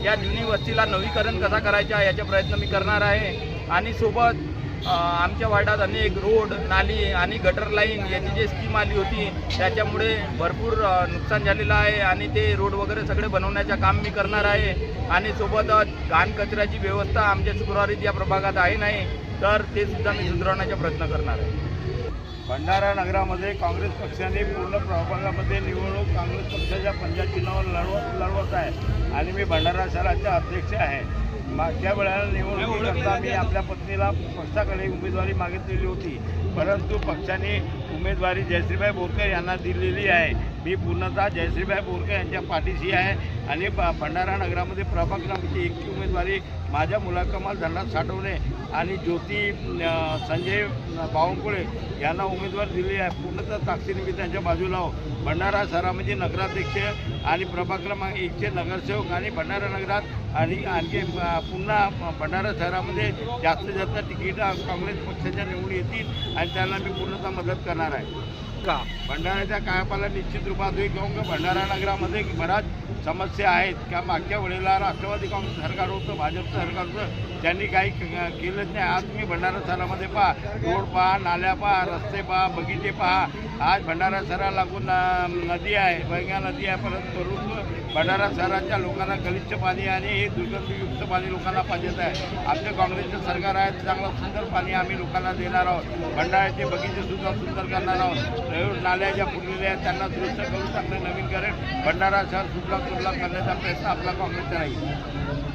या जुनी वस्तीला नवीकरण कसा करायचा याचे प्रयत्न मी करणार आहे. आणि सोबत आमच्या वार्डात अनेक रोड नाली आणि गटर लाईन याची जी स्कीम आली होती त्याच्यामुळे भरपूर नुकसान झालेलं आहे आणि ते रोड वगैरे सगळे बनवण्याचं काम मी करणार आहे. आणि सोबतच घाण कचऱ्याची व्यवस्था आमच्या शुक्रवारीत या प्रभागात आहे नाही. तर ते सुद्धा मी सुधारण्याचा प्रयत्न करणार आहे. भंडारा नगरामध्ये काँग्रेस पक्षाने पूर्ण प्रभागामध्ये निवडणूक काँग्रेस पक्षाच्या पंचायत चिन्हावर लढवत लढवत आहे. आणि मी भंडारा शहराचे अध्यक्ष आहे. मागच्या वेळेला निवडणुकीकरता मी आपल्या पत्नीला पक्षाकडे उमेदवारी मागितलेली होती. परंतु पक्षाने उमेदवारी जयश्रीबाई बोरकर यांना दिलेली आहे. मी पूर्णतः जयश्रीबाई बोरकर यांच्या पाठीशी आहे. आणि भंडारा नगरामध्ये प्रभाग क्रमांकाची एकची उमेदवारी माझ्या मुलाकमाल धरणात साठवणे आणि ज्योती संजय बावनकुळे यांना उमेदवार दिली आहे. पूर्णतः ताकदीने मी त्यांच्या बाजूला आहो भंडारा शहरामध्ये नगराध्यक्ष आणि प्रभाग क्रमांक एकचे नगरसेवक आणि भंडारा नगरात आणि आणखी पुन्हा भंडारा शहरामध्ये जास्तीत जास्त तिकीटं काँग्रेस पक्षाच्या निवडून येतील आणि त्यांना मी पूर्णतः मदत करणार आहे. का? भंडाऱ्याच्या काळापाला निश्चित रूपात होईल काऊन का भंडारा नगरामध्ये बऱ्याच समस्या आहेत. का मागच्या वेळेला राष्ट्रवादी काँग्रेस सरकार होतं भाजपचं सरकार होतं. त्यांनी काही केलंच नाही. आज तुम्ही भंडारा शहरामध्ये पहा. रोड पहा नाल्या पहा रस्ते पहा बगीचे पहा. आज भंडारा शहराला लागून नदी आहे. बैंगा नदी आहे. परंतु परंतु भंडारा शहराच्या लोकांना गलिच्छ पाणी आणि हे दुर्गंधयुक्त पाणी लोकांना पाहिजेत आहे. आमचं काँग्रेसचं सरकार आहे चांगलं सुंदर पाणी आम्ही लोकांना देणार आहोत. भंडाऱ्याचे बगीचे सुद्धा सुंदर करणार आहोत. नाल्याच्या नाल्या फुटलेल्या आहेत त्यांना दुरुस्त करून चांगलं नवीन करेल भंडारा शहर सुटला सुजला करण्याचा प्रयत्न आपला काँग्रेसचा राहील